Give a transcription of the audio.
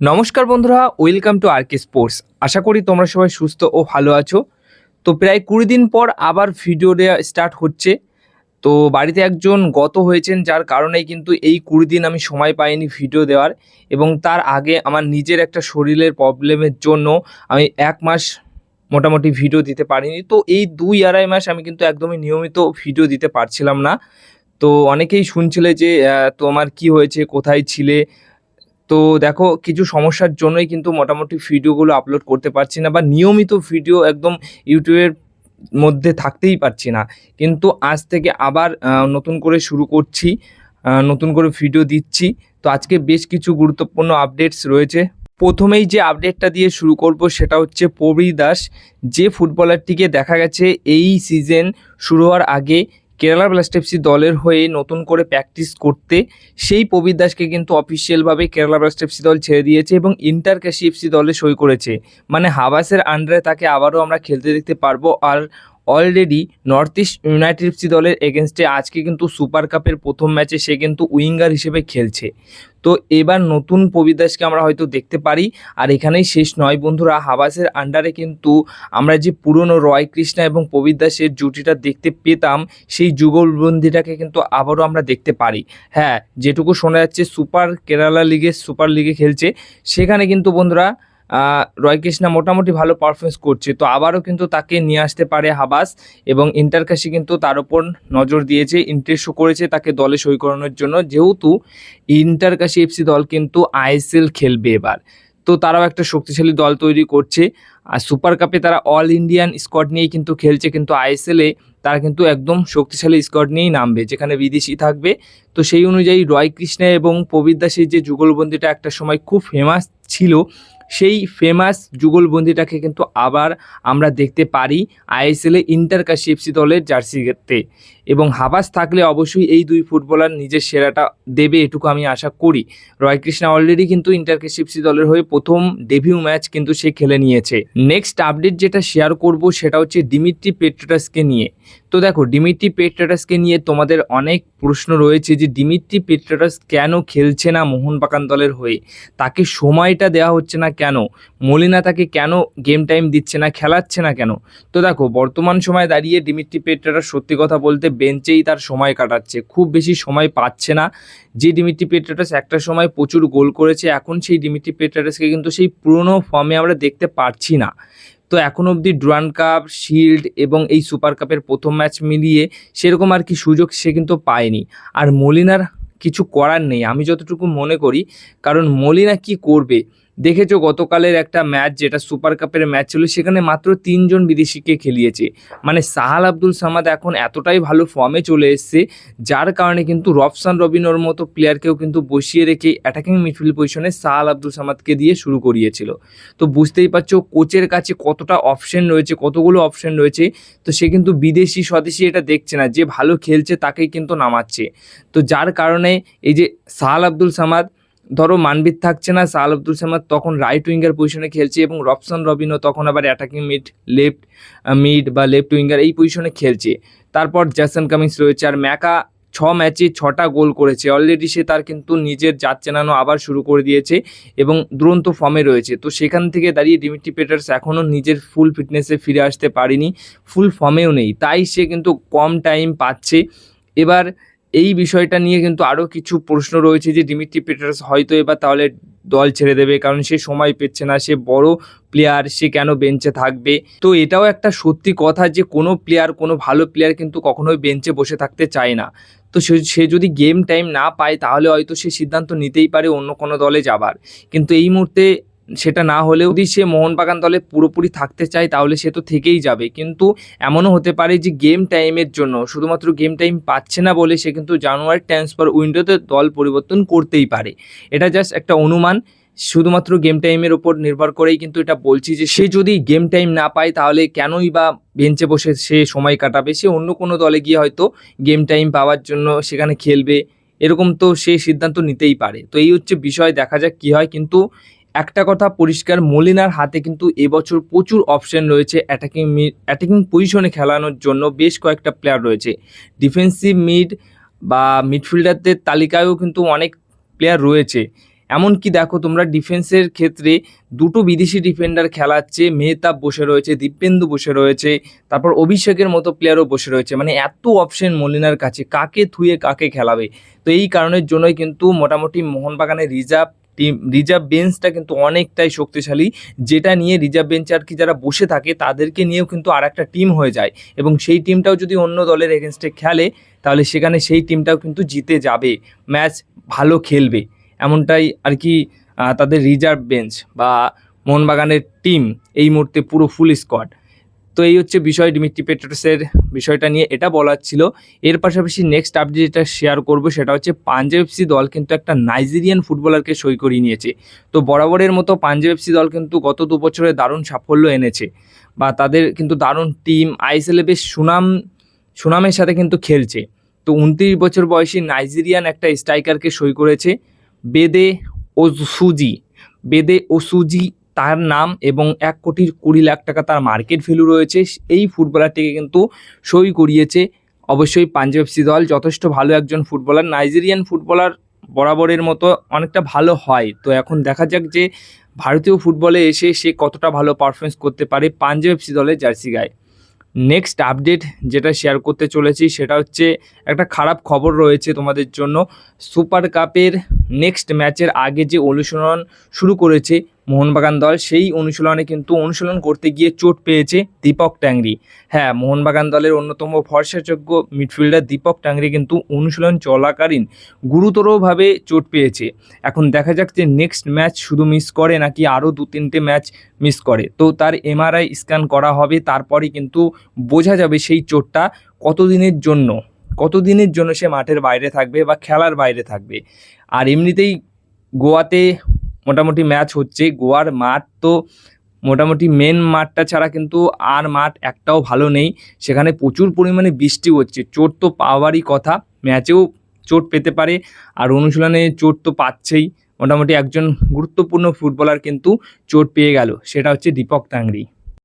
নমস্কার বন্ধুরা welcome to RK sports আশা করি তোমরা সবাই সুস্থ ও ভালো আছো। তো প্রায় কুড়ি দিন পর আবার ভিডিও দেওয়া স্টার্ট হচ্ছে। তো বাড়িতে একজন গত হয়েছেন, যার কারণেই কিন্তু এই কুড়ি দিন আমি সময় পাইনি ভিডিও দেওয়ার এবং তার আগে আমার নিজের একটা শরীরের প্রবলেমের জন্য আমি এক মাস মোটামুটি ভিডিও দিতে পারিনি। তো এই দুই আড়াই মাস আমি কিন্তু একদমই নিয়মিত ভিডিও দিতে পারছিলাম না। তো অনেকেই শুনছিলে যে তোমার কি হয়েছে, কোথায় ছিলে? তো দেখো, কিছু সমস্যার জন্যই কিন্তু মোটামুটি ভিডিওগুলো আপলোড করতে পারছি না বা নিয়মিত ভিডিও একদম ইউটিউবের মধ্যে থাকতেই পারছি না। কিন্তু আজ থেকে আবার নতুন করে শুরু করছি নতুন করে ভিডিও দিচ্ছি। তো আজকে বেশ কিছু গুরুত্বপূর্ণ আপডেটস রয়েছে। প্রথমেই যে আপডেটটা দিয়ে শুরু করব সেটা হচ্ছে পবি দাস, যে ফুটবলারটিকে দেখা গেছে এই সিজন শুরু হওয়ার আগে কেরালা ব্লাস্ট এফসি দলের হয়ে নতুন করে প্র্যাকটিস করতে, সেই প্রবীর দাসকে কিন্তু অফিসিয়ালভাবে কেরালা ব্লাস্ট এফসি দল ছেড়ে দিয়েছে এবং ইন্টার ক্যাশি এফসি দলে সই করেছে। মানে হাবাসের আন্ডারে তাকে আবারও আমরা খেলতে দেখতে পারব। আর already North East United FC দলের এগেনস্টে আজকে কিন্তু সুপার কাপের প্রথম ম্যাচে সে কিন্তু উইঙ্গার হিসেবে খেলছে। তো এবার নতুন প্রবীর দাসকে আমরা হয়তো দেখতে পারি। আর এখানেই শেষ নয় বন্ধুরা, হাবাসের আন্ডারে কিন্তু আমরা যে পুরনো রয় কৃষ্ণা এবং প্রবীর দাসের জুটিটা দেখতে পেতাম, সেই যুগলবন্দিটাকে কিন্তু আবারও আমরা দেখতে পারি। হ্যাঁ যেটুকু শোনা যাচ্ছে সুপার কেরালা লিগে সুপার লিগে খেলছে। সেখানে কিন্তু বন্ধুরা রয় কৃষ্ণা মোটামুটি ভালো পারফরমেন্স করছে। তো আবারও কিন্তু তাকে নিয়ে আসতে পারে হাবাস এবং ইন্টারকাশি কিন্তু তার উপর নজর দিয়েছে ইন্টারেস্ট করেছে তাকে দলে সই করানোর জন্য। যেহেতু ইন্টারকাশি এফসি দল কিন্তু আইএসএল খেলবে এবার। তো তারাও একটা শক্তিশালী দল তৈরি করছে। আর সুপার কাপে তারা অল ইন্ডিয়ান স্কোয়াড নিয়েই কিন্তু খেলছে, কিন্তু আইএসএলে তারা কিন্তু একদম শক্তিশালী স্কোয়াড নিয়েই নামবে, যেখানে বিদেশি থাকবে। তো সেই অনুযায়ী রয় কৃষ্ণা এবং প্রবীর দাসের যে যুগলবন্দিটা একটা সময় খুব ফেমাস ছিল সেই ফেমাস যুগলবন্দিটাকে কিন্তু আবার আমরা দেখতে পারি আইএসএলে ইন্টারকাশিপসি দলের জার্সিতে। এবং হাবাস থাকলে অবশ্যই এই দুই ফুটবলার নিজের সেরাটা দেবে এটুকু আমি আশা করি। রয় কৃষ্ণা অলরেডি কিন্তু ইন্টারকাশি এফসি দলের হয়ে প্রথম ডেভিউ ম্যাচ কিন্তু সে খেলে নিয়েছে। নেক্সট আপডেট যেটা শেয়ার করব সেটা হচ্ছে ডিমিট্রি পেট্রাটাসকে নিয়ে। তো দেখো ডিমিট্রি পেট্রাটাসকে নিয়ে তোমাদের অনেক প্রশ্ন রয়েছে যে ডিমিট্রি পেট্রাটাস কেন খেলছে না মোহনবাগান দলের হয়ে? তাকে সময়টা দেওয়া হচ্ছে না কেন? মলিনা তাকে কেন গেম টাইম দিচ্ছে না, খেলাচ্ছে না কেন? তো দেখো, বর্তমান সময়ে দাঁড়িয়ে ডিমিট্রি পেট্রাটাস সত্যি কথা বলতে বেঞ্চেই তার সময় কাটাচ্ছে। খুব বেশি সময় পাচ্ছে না। যে ডিমিট্রি পেট্রাটাস একটা সময় প্রচুর গোল করেছে, এখন সেই ডিমিট্রি পেট্রাটাসকে কিন্তু সেই পুরনো ফর্মে আমরা দেখতে পারছি না। তো এখন অবধি ডুরান কাপ, শিল্ড এবং এই সুপার কাপের প্রথম ম্যাচ মিলিয়ে সেরকম আর কি সুযোগ সে কিন্তু পায়নি। আর মলিনার কিছু করার নেই, আমি যতটুকু মনে করি। কারণ মলিনা কি করবে? দেখেছ গতকালের একটা ম্যাচ যেটা সুপার কাপের ম্যাচ ছিল, সেখানে মাত্র তিনজন বিদেশিকে খেলিয়েছে। মানে সাহাল আব্দুল সামাদ এখন এতটাই ভালো ফর্মে চলে এসছে, যার কারণে কিন্তু রফসান রবিনোর মতো প্লেয়ারকেও কিন্তু বসিয়ে রেখে অ্যাটাকিং মিডফিল্ড পজিশনে সাহাল আব্দুল সামাদকে দিয়ে শুরু করিয়েছিল। তো বুঝতেই পারছ কোচের কাছে কতটা অপশন রয়েছে, কতগুলো অপশন রয়েছে, তো সে কিন্তু বিদেশি স্বদেশি এটা দেখছে না, যে ভালো খেলছে তাকেই কিন্তু নামাচ্ছে। তো যার কারণে এই যে সাহাল আব্দুল সামাদ ধরো মানবিত থাকছে না সাহাল আব্দুল সামাদ তখন রাইট উইঙ্গার পজিশনে খেলছে এবং রবসন রবিনও তখন আবার অ্যাটাকিং মিড লেফট মিড বা লেফট উইঙ্গার এই পজিশনে খেলছে। তারপর জ্যাসন কামিন্স রয়েছে আর ম্যাকা ছ ম্যাচে ছটা গোল করেছে। অলরেডি সে তার কিন্তু নিজের জাত চেনানো আবার শুরু করে দিয়েছে এবং দুরন্ত ফর্মে রয়েছে। তো সেখান থেকে দাঁড়িয়ে ডিমিট্রি পেটার্স এখনও নিজের ফুল ফিটনেসে ফিরে আসতে পারেনি ফুল ফর্মেও নেই। তাই সে কিন্তু কম টাইম পাচ্ছে। এবার এই বিষয়টা নিয়ে কিন্তু আরও কিছু প্রশ্ন রয়েছে যে ডিমিট্রি পেটার্স হয়তো এবার তাহলে দল ছেড়ে দেবে, কারণ সে সময় পেচ্ছে না, সে বড় প্লেয়ার সে কেন বেঞ্চে থাকবে? তো এটাও একটা সত্যি কথা যে কোনো প্লেয়ার কোনো ভালো প্লেয়ার কিন্তু কখনোই বেঞ্চে বসে থাকতে চায় না। তো সে সে যদি গেম টাইম না পায়, তাহলে হয়তো সে সিদ্ধান্ত নিতেই পারে অন্য কোনো দলে যাবার। কিন্তু এই মুহূর্তে সেটা না হলেও যদি সে মোহনবাগান দলে পুরোপুরি থাকতে চায়, তাহলে সে তো থেকেই যাবে। কিন্তু এমনও হতে পারে যে গেম টাইমের জন্য, শুধুমাত্র গেম টাইম পাচ্ছে না বলে সে কিন্তু জানুয়ারি ট্রান্সফার উইন্ডোতে দল পরিবর্তন করতেই পারে। এটা জাস্ট একটা অনুমান। শুধুমাত্র গেম টাইমের ওপর নির্ভর করেই কিন্তু এটা বলছি যে, সে যদি গেম টাইম না পায়, তাহলে কেনই বা বেঞ্চে বসে সে সময় কাটাবে? সে অন্য কোনো দলে গিয়ে হয়তো গেম টাইম পাওয়ার জন্য সেখানে খেলবে। এরকম তো সে সিদ্ধান্ত নিতেই পারে। তো এই হচ্ছে বিষয়, দেখা যাক কী হয়। কিন্তু একটা কথা পরিষ্কার, মলিনার হাতে কিন্তু এবছর প্রচুর অপশন রয়েছে অ্যাটাকিং মিড অ্যাটাকিং পজিশনে খেলানোর জন্য বেশ কয়েকটা প্লেয়ার রয়েছে। ডিফেন্সিভ মিড বা মিডফিল্ডারদের তালিকায়ও কিন্তু অনেক প্লেয়ার রয়েছে। এমনকি দেখো তোমরা ডিফেন্সের ক্ষেত্রে দুটো বিদেশি ডিফেন্ডার খেলাচ্ছে, মেহতাব বসে রয়েছে, দীপেন্দু বসে রয়েছে, তারপর অভিষেকের মতো প্লেয়ারও বসে রয়েছে। মানে এত অপশন মলিনার কাছে, কাকে থুয়ে কাকে খেলাবে? তো এই কারণের জন্যই কিন্তু মোটামুটি মোহনবাগানের রিজার্ভ টিম রিজার্ভ বেঞ্চটা কিন্তু অনেকটাই শক্তিশালী, যেটা নিয়ে রিজার্ভ বেঞ্চে আর কি যারা বসে থাকে, তাদেরকে নিয়েও কিন্তু আর একটা টিম হয়ে যায়। এবং সেই টিমটাও যদি অন্য দলের এগেনস্টে খেলে, তাহলে সেখানে সেই টিমটাও কিন্তু জিতে যাবে। ম্যাচ ভালো খেলবে। এমনটাই আর কি তাদের রিজার্ভ বেঞ্চ বা মোহনবাগানের টিম এই মুহূর্তে পুরো ফুল স্কোয়াড তো এই হচ্ছে বিষয় ডিমিট্রি পেট্রোসের বিষয়টা নিয়ে এটা বলার ছিল। এর পাশাপাশি নেক্সট আপডেট যেটা শেয়ার করব সেটা হচ্ছে পাঞ্জাব এফসি দল কিন্তু একটা নাইজেরিয়ান ফুটবলারকে সই করিয়ে নিয়েছে। তো বরাবরের মতো পাঞ্জাব এফসি দল কিন্তু গত দু বছরে দারুণ সাফল্য এনেছে বা তাদের কিন্তু দারুণ টিম আইএসএলে বেশ সুনাম, সুনামের সাথে কিন্তু খেলছে। তো উনত্রিশ বছর বয়সী নাইজেরিয়ান একটা স্ট্রাইকারকে সই করেছে। বেদে ওসুজি, বেদে ও সুজি তার নাম এবং এক কোটির কুড়ি লাখ টাকা তার মার্কেট ভ্যালু রয়েছে, এই ফুটবলারটিকে কিন্তু সই করিয়েছে অবশ্যই পাঞ্জাব এফসি দল। যথেষ্ট ভালো একজন ফুটবলার নাইজেরিয়ান ফুটবলার বরাবরের মতো অনেকটা ভালো হয়। তো এখন দেখা যাক যে ভারতীয় ফুটবলে এসে সে কতটা ভালো পারফরমেন্স করতে পারে পাঞ্জাব এফসি দলের জার্সি গায়ে। নেক্সট আপডেট যেটা শেয়ার করতে চলেছি সেটা হচ্ছে একটা খারাপ খবর রয়েছে তোমাদের জন্য। সুপার কাপের নেক্সট ম্যাচের আগে যে অনুশীলন শুরু করেছে মোহনবাগান দল সেই অনুশীলনে কিন্তু অনুশীলন করতে গিয়ে চোট পেয়েছে দীপক ট্যাংরি। হ্যাঁ মোহনবাগান দলের অন্যতম ভরসাযোগ্য মিডফিল্ডার দীপক ট্যাংরি কিন্তু অনুশীলন চলাকালীন গুরুতরভাবে চোট পেয়েছে। এখন দেখা যাক যে নেক্সট ম্যাচ শুধু মিস করে নাকি আরও দু তিনটে ম্যাচ মিস করে। তো তার এমআরআই স্ক্যান করা হবে তারপরে কিন্তু বোঝা যাবে সেই চোটটা কতদিনের জন্য কতদিনের জন্য সে মাঠের বাইরে থাকবে বা খেলার বাইরে থাকবে। আর এমনিতেই গোয়াতে মোটামুটি ম্যাচ হচ্ছে গোয়ার মাঠ তো মোটামুটি মেন মাঠটা ছাড়া কিন্তু আর মাঠ একটাও ভালো নেই। সেখানে প্রচুর পরিমাণে বৃষ্টি হচ্ছে। চোট তো পাওয়ারই কথা। ম্যাচেও চোট পেতে পারে। আর অনুশীলনে চোট তো পাচ্ছেই। মোটামুটি একজন গুরুত্বপূর্ণ ফুটবলার কিন্তু চোট পেয়ে গেল। সেটা হচ্ছে দীপক তাংরি